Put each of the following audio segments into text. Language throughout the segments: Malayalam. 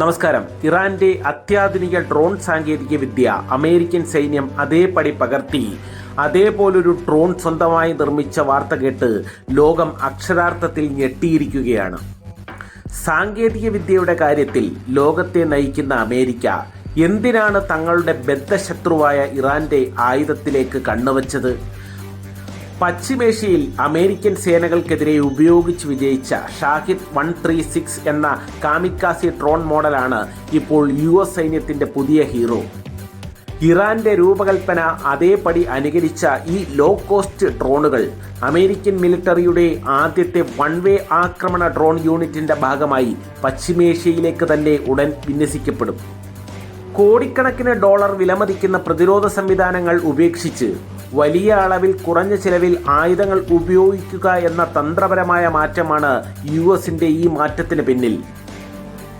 നമസ്കാരം. ഇറാന്റെ അത്യാധുനിക ഡ്രോൺ സാങ്കേതിക വിദ്യ അമേരിക്കൻ സൈന്യം അതേപടി പകർത്തി. അതേപോലൊരു ഡ്രോൺ സ്വന്തമായി നിർമ്മിച്ച വാർത്ത കേട്ട് ലോകം അക്ഷരാർത്ഥത്തിൽ ഞെട്ടിയിരിക്കുകയാണ്. സാങ്കേതിക വിദ്യയുടെ കാര്യത്തിൽ ലോകത്തെ നയിക്കുന്ന അമേരിക്ക എന്തിനാണ് തങ്ങളുടെ ബദ്ധശത്രുവായ ഇറാന്റെ ആയുധത്തിലേക്ക് കണ്ണുവച്ചത്? പശ്ചിമേഷ്യയിൽ അമേരിക്കൻ സേനകൾക്കെതിരെ ഉപയോഗിച്ച് വിജയിച്ച ഷാഹിദ് വൺ ത്രീ സിക്സ് എന്ന കാമിക്കാസി ഡ്രോൺ മോഡലാണ് ഇപ്പോൾ യു എസ് സൈന്യത്തിന്റെ പുതിയ ഹീറോ. ഇറാന്റെ രൂപകൽപ്പന അതേപടി അനുകരിച്ച ഈ ലോ കോസ്റ്റ് ഡ്രോണുകൾ അമേരിക്കൻ മിലിറ്ററിയുടെ ആദ്യത്തെ വൺ വേ ആക്രമണ ഡ്രോൺ യൂണിറ്റിന്റെ ഭാഗമായി പശ്ചിമേഷ്യയിലേക്ക് തന്നെ ഉടൻ വിന്യസിക്കപ്പെടും. കോടിക്കണക്കിന് ഡോളർ വിലമതിക്കുന്ന പ്രതിരോധ സംവിധാനങ്ങൾ ഉപേക്ഷിച്ച് വലിയ അളവിൽ കുറഞ്ഞ ചിലവിൽ ആയുധങ്ങൾ ഉപയോഗിക്കുക എന്ന തന്ത്രപരമായ മാറ്റമാണ് യു എസിന്റെ ഈ മാറ്റത്തിന് പിന്നിൽ.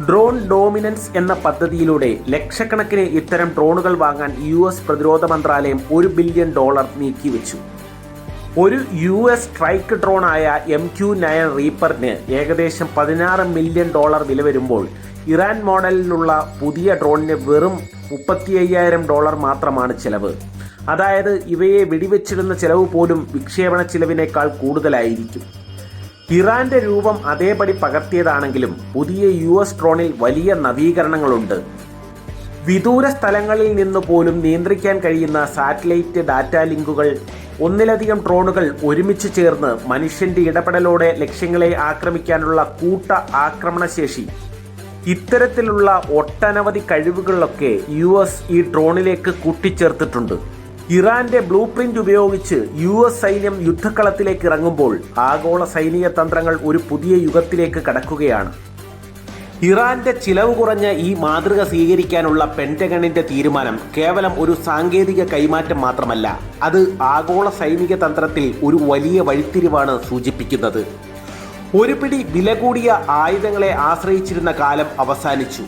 ഡ്രോൺ ഡോമിനൻസ് എന്ന പദ്ധതിയിലൂടെ ലക്ഷക്കണക്കിന് ഇത്തരം ഡ്രോണുകൾ വാങ്ങാൻ യു എസ് പ്രതിരോധ മന്ത്രാലയം ഒരു ബില്യൺ ഡോളർ നീക്കിവെച്ചു. ഒരു യു എസ് സ്ട്രൈക്ക് ഡ്രോണായ എം ക്യു നയൻ റീപ്പറിന് ഏകദേശം പതിനാറ് മില്യൺ ഡോളർ വില വരുമ്പോൾ ഇറാൻ മോഡലിലുള്ള പുതിയ ഡ്രോണിന് വെറും മുപ്പത്തി ഡോളർ മാത്രമാണ് ചിലവ്. അതായത് ഇവയെ വെടിവെച്ചിടുന്ന ചിലവ് പോലും വിക്ഷേപണ ചിലവിനേക്കാൾ കൂടുതലായിരിക്കും. ഇറാന്റെ രൂപം അതേപടി പകർത്തിയതാണെങ്കിലും പുതിയ യു എസ് ഡ്രോണിൽ വലിയ നവീകരണങ്ങളുണ്ട്. വിദൂര സ്ഥലങ്ങളിൽ നിന്ന് പോലും നിയന്ത്രിക്കാൻ കഴിയുന്ന സാറ്റലൈറ്റ് ഡാറ്റ ലിങ്കുകൾ ഒന്നിലധികം ഡ്രോണുകൾ ഒരുമിച്ച് ചേർന്ന് മനുഷ്യന്റെ ഇടപെടലോടെ ലക്ഷ്യങ്ങളെ ആക്രമിക്കാനുള്ള കൂട്ട ആക്രമണശേഷി. ഇത്തരത്തിലുള്ള ഒട്ടനവധി കഴിവുകളൊക്കെ യു എസ് ഈ ഡ്രോണിലേക്ക് കൂട്ടിച്ചേർത്തിട്ടുണ്ട്. ഇറാന്റെ ബ്ലൂ പ്രിന്റ് ഉപയോഗിച്ച് യു എസ് സൈന്യം യുദ്ധക്കളത്തിലേക്ക് ഇറങ്ങുമ്പോൾ ആഗോള സൈനിക തന്ത്രങ്ങൾ ഒരു പുതിയ യുഗത്തിലേക്ക് കടക്കുകയാണ്. ഇറാന്റെ ചിലവ് കുറഞ്ഞ ഈ മാതൃക സ്വീകരിക്കാനുള്ള പെന്റഗണിന്റെ തീരുമാനം കേവലം ഒരു സാങ്കേതിക കൈമാറ്റം മാത്രമല്ല അത് ആഗോള സൈനിക തന്ത്രത്തിൽ ഒരു വലിയ വഴിത്തിരിവാണ് സൂചിപ്പിക്കുന്നത്. ഒരു പിടി വില കൂടിയ ആയുധങ്ങളെ ആശ്രയിച്ചിരുന്ന കാലം അവസാനിച്ചു.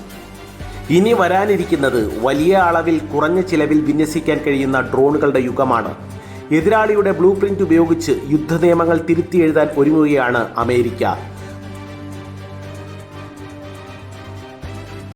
ഇനി വരാനിരിക്കുന്നത് വലിയ അളവിൽ കുറഞ്ഞ ചിലവിൽ വിന്യസിക്കാൻ കഴിയുന്ന ഡ്രോണുകളുടെ യുഗമാണ്. എതിരാളിയുടെ ബ്ലൂ പ്രിന്റ് ഉപയോഗിച്ച് യുദ്ധ നിയമങ്ങൾ തിരുത്തി എഴുതാൻ ഒരുങ്ങുകയാണ് അമേരിക്ക.